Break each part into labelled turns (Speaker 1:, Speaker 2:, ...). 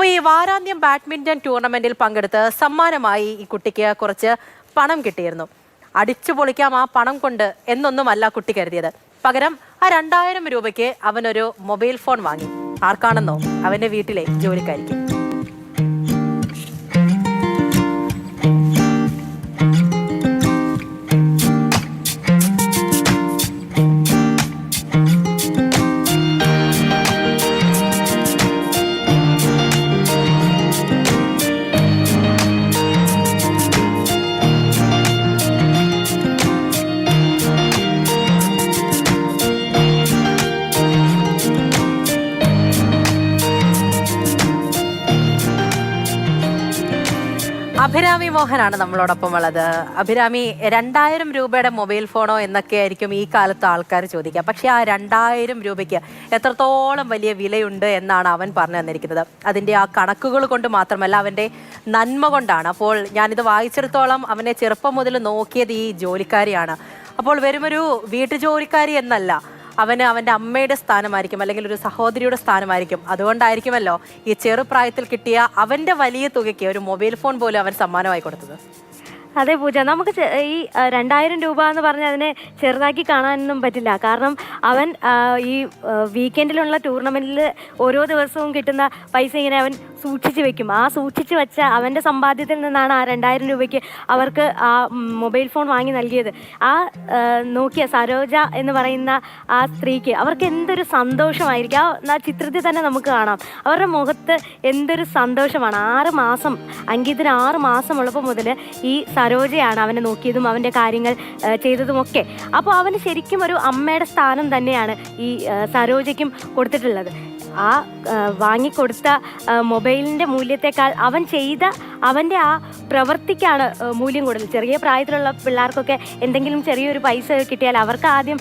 Speaker 1: അപ്പോൾ ഈ വാരാന്ത്യം ബാഡ്മിന്റൺ ടൂർണമെന്റിൽ പങ്കെടുത്ത് സമ്മാനമായി ഈ കുട്ടിക്ക് കുറച്ച് പണം കിട്ടിയിരുന്നു. അടിച്ചു പൊളിക്കാം ആ പണം കൊണ്ട് എന്നൊന്നുമല്ല കുട്ടി കരുതിയത്. പകരം ആ രണ്ടായിരം രൂപയ്ക്ക് അവനൊരു മൊബൈൽ ഫോൺ വാങ്ങി. ആർക്കാണെന്നോ? അവന്റെ വീട്ടിലെ ജോലിക്കാരിക്ക്. അഭിരാമി മോഹനാണ് നമ്മളോടൊപ്പം ഉള്ളത്. അഭിരാമി രണ്ടായിരം രൂപയുടെ മൊബൈൽ ഫോണോ എന്നൊക്കെ ആയിരിക്കും ഈ കാലത്ത് ആൾക്കാർ ചോദിക്കുക. പക്ഷെ ആ രണ്ടായിരം രൂപയ്ക്ക് എത്രത്തോളം വലിയ വിലയുണ്ട് എന്നാണ് അവൻ പറഞ്ഞു തന്നിരിക്കുന്നത്. അതിന്റെ ആ കണക്കുകൾ കൊണ്ട് മാത്രമല്ല അവന്റെ നന്മ കൊണ്ടാണ്. അപ്പോൾ ഞാനിത് വായിച്ചിടത്തോളം അവനെ ചെറുപ്പം മുതൽ നോക്കിയത് ഈ ജോലിക്കാരിയാണ്. അപ്പോൾ വരുമൊരു വീട്ടുജോലിക്കാരി എന്നല്ല അവന് അവന്റെ അമ്മയുടെ സ്ഥാനമായിരിക്കും അല്ലെങ്കിൽ ഒരു സഹോദരിയുടെ സ്ഥാനമായിരിക്കും. അതുകൊണ്ടായിരിക്കുമല്ലോ ഈ ചെറുപ്രായത്തിൽ കിട്ടിയ അവന്റെ വലിയ തുകയ്ക്ക് ഒരു മൊബൈൽ ഫോൺ പോലും അവൻ സമ്മാനമായി കൊടുത്തത്.
Speaker 2: അതെ പൂജ. നമുക്ക് ഈ രണ്ടായിരം രൂപ എന്ന് പറഞ്ഞ് അതിനെ ചെറുതാക്കി കാണാനൊന്നും പറ്റില്ല. കാരണം അവൻ ഈ വീക്കെൻഡിലുള്ള ടൂർണമെന്റിൽ ഓരോ ദിവസവും കിട്ടുന്ന പൈസ ഇങ്ങനെ അവൻ സൂക്ഷിച്ച് വെക്കും. ആ സൂക്ഷിച്ച് വെച്ച അവന്റെ സമ്പാദ്യത്തിൽ നിന്നാണ് ആ രണ്ടായിരം രൂപയ്ക്ക് അവർക്ക് ആ മൊബൈൽ ഫോൺ വാങ്ങി നൽകിയത്. ആ നോക്കിയ സരോജ എന്ന് പറയുന്ന ആ സ്ത്രീക്ക് അവർക്ക് എന്തൊരു സന്തോഷമായിരിക്കും. ആ ചിത്രത്തിൽ തന്നെ നമുക്ക് കാണാം. അവരുടെ മുഖത്ത് എന്തൊരു സന്തോഷമാണ്. ആറ് മാസം അങ്കിതിന് ആറ് മാസമുള്ളപ്പോൾ മുതൽ ഈ സരോജയാണ് അവനെ നോക്കിയതും അവന്റെ കാര്യങ്ങൾ ചെയ്തതുമൊക്കെ. അപ്പോൾ അവന് ശരിക്കും ഒരു അമ്മയുടെ സ്ഥാനം തന്നെയാണ് ഈ സരോജയ്ക്കും കൊടുത്തിട്ടുള്ളത്. ആ വാങ്ങിക്കൊടുത്ത മൊബൈലിന്റെ മൂല്യത്തെക്കാൾ അവൻ ചെയ്ത അവന്റെ ആ പ്രവൃത്തിക്കാണ് മൂല്യം കൂടുതൽ. ചെറിയ പ്രായത്തിലുള്ള പിള്ളേർക്കൊക്കെ എന്തെങ്കിലും ചെറിയൊരു പൈസ കിട്ടിയാൽ അവർക്ക് ആദ്യം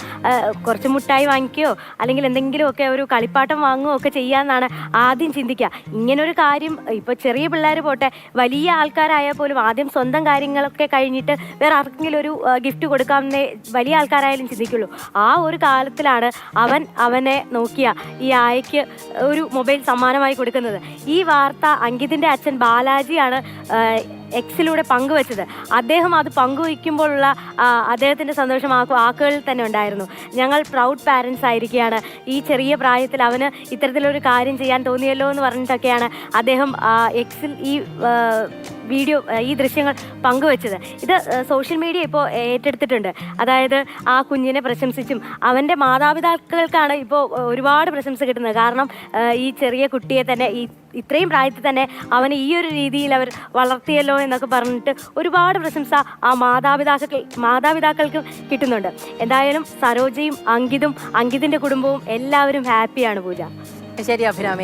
Speaker 2: കുറച്ച് മുട്ടായി വാങ്ങിക്കുകയോ അല്ലെങ്കിൽ എന്തെങ്കിലുമൊക്കെ ഒരു കളിപ്പാട്ടം വാങ്ങുകയോ ഒക്കെ ചെയ്യാമെന്നാണ് ആദ്യം ചിന്തിക്കുക. ഇങ്ങനൊരു കാര്യം ഇപ്പോൾ ചെറിയ പിള്ളേർ പോട്ടെ വലിയ ആൾക്കാരായാൽ പോലും ആദ്യം സ്വന്തം കാര്യങ്ങളൊക്കെ കഴിഞ്ഞിട്ട് വേറെ ആർക്കെങ്കിലും ഒരു ഗിഫ്റ്റ് കൊടുക്കാമെന്നേ വലിയ ആൾക്കാരായാലും ചിന്തിക്കുള്ളൂ. ആ ഒരു കാലത്തിലാണ് അവൻ അവനെ നോക്കിയ ഈ ആയയ്ക്ക് ഒരു മൊബൈൽ സമ്മാനമായി കൊടുക്കുന്നത്. ഈ വാർത്ത അങ്കിതിന്റെ അച്ഛൻ ബാലാജിയാണ് ആ, എക്സിലൂടെ പങ്കുവച്ചത്. അദ്ദേഹം അത് പങ്കുവയ്ക്കുമ്പോഴുള്ള അദ്ദേഹത്തിന്റെ സന്തോഷം ആ വാക്കുകളിൽ തന്നെ ഉണ്ടായിരുന്നു. ഞങ്ങൾ പ്രൗഡ് പാരൻസ് ആയിരിക്കുകയാണ്. ഈ ചെറിയ പ്രായത്തിൽ അവന് ഇത്തരത്തിലൊരു കാര്യം ചെയ്യാൻ തോന്നിയല്ലോ എന്ന് പറഞ്ഞിട്ടൊക്കെയാണ് അദ്ദേഹം എക്സിൽ ഈ വീഡിയോ ഈ ദൃശ്യങ്ങൾ പങ്കുവച്ചത്. ഇത് സോഷ്യൽ മീഡിയ ഇപ്പോൾ ഏറ്റെടുത്തിട്ടുണ്ട്. അതായത് ആ കുഞ്ഞിനെ പ്രശംസിച്ചും അവന്റെ മാതാപിതാക്കൾക്കാണ് ഇപ്പോൾ ഒരുപാട് പ്രശംസ കിട്ടുന്നത്. കാരണം ഈ ചെറിയ കുട്ടിയെ തന്നെ ഈ ഇത്രയും പ്രായത്തിൽ തന്നെ അവനെ ഈ ഒരു രീതിയിൽ അവർ വളർത്തിയല്ലോ എന്നൊക്കെ പറഞ്ഞിട്ട് ഒരുപാട് പ്രശംസ ആ മാതാപിതാക്കൾ മാതാപിതാക്കൾക്കും കിട്ടുന്നുണ്ട്. എന്തായാലും സരോജയും അങ്കിതും അങ്കിതിന്റെ കുടുംബവും എല്ലാവരും ഹാപ്പിയാണ് പൂജ.
Speaker 1: ശരി അഭിരാമി.